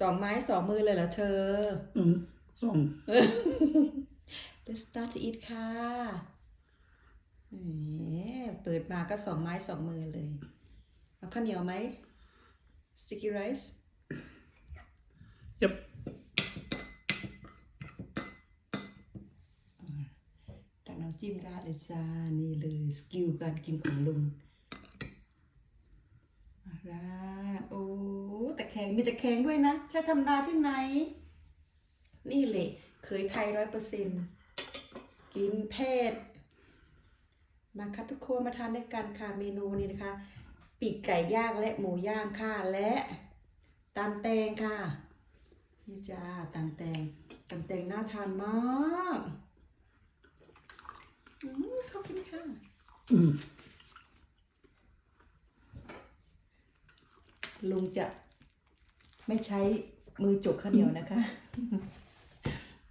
สองไม้สองมือเลยเหรอเธอ Mm, sång. Let's start to eat ค่ะแหมเปิดมาก็สองไม้สองมือเลย เอาข้าวเหนียวไหม sticky rice Yep. ตักน้ำจิ้มราดเลยจ้า นี่เลยสกิลการกินของลุงมาราดโอ้ แต่แข็งมีแต่แข็งด้วยนะใช้ทำดาที่ไหน นี่เลยเคยไทยร้อยเปอร์เซ็นต์กินเผ็ดมาครับทุกคนมาทานด้วยกันค่ะเมนูนี้นะคะ ปีกไก่ย่างและหมูย่างค่ะและตำแตงค่ะนี่จ้าตำแตงตำแตงน่าทานมากอืมขอบคุณค่ะ Mm. ลุงจะ ไม่ใช้มือจกข้าวเหนียวนะคะ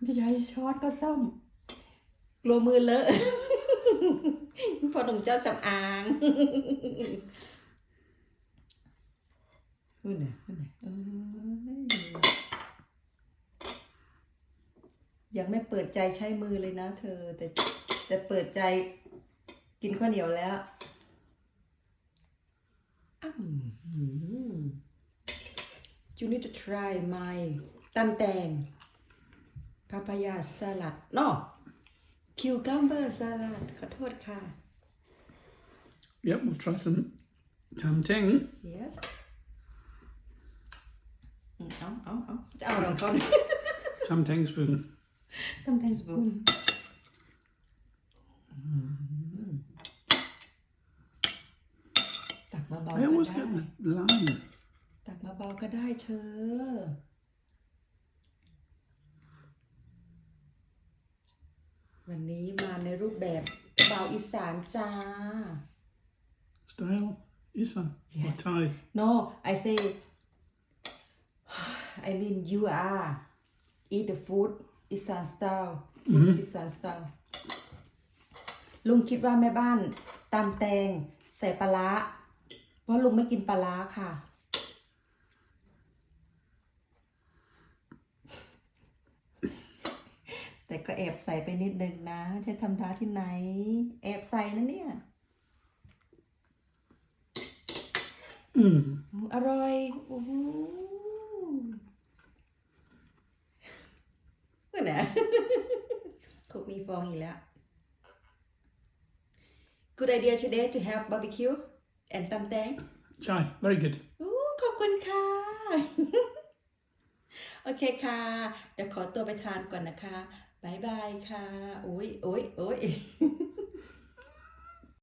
ไม่ใช้ช้อนก็ซ่อม กลัวมือเลอะพอหนุ่มเจ้าสำอางนู่นน่ะนู่นน่ะเอ้ยยังไม่เปิดใจใช้มือเลยนะเธอ แต่แต่เปิดใจกินข้าวเหนียวแล้วอ้ำ You need to try my ตันแตง papaya salad no cucumber salad ขอโทษค่ะ Yep, we'll try some tam ting. yes อืมเอาเอาเอาจะเอาของเขา Tam ting spoon. ทำแตงสปูนตักมาเบา I ก็ always ได้ get the line. ตักมาเบาก็ได้เธอวันนี้มาในรูปแบบเบาอีสานจ้า Style. Isan. Or Thai. No I say I mean you are eat the food อีสาน style อีสาน style ลุงคิดว่าแม่บ้านตำแตงใส่ปลาร้าเพราะลุงไม่กินปลาร้าค่ะ แต่ก็แอบใส่ไปนิดนึงนะ ใช้ทำดาที่ไหน แอบใส่นะเนี่ย Mm. อร่อยโอ้โหเมื่อไหร่คุกมีฟองอีกแล้ว Good idea today to have barbecue and ตำแตง Chai. Very good. โอ้ขอบคุณค่ะ โอเคค่ะ เดี๋ยวขอตัวไปทานก่อนนะคะ บายบายค่ะ โอ้ยโอ้ยโอ้ย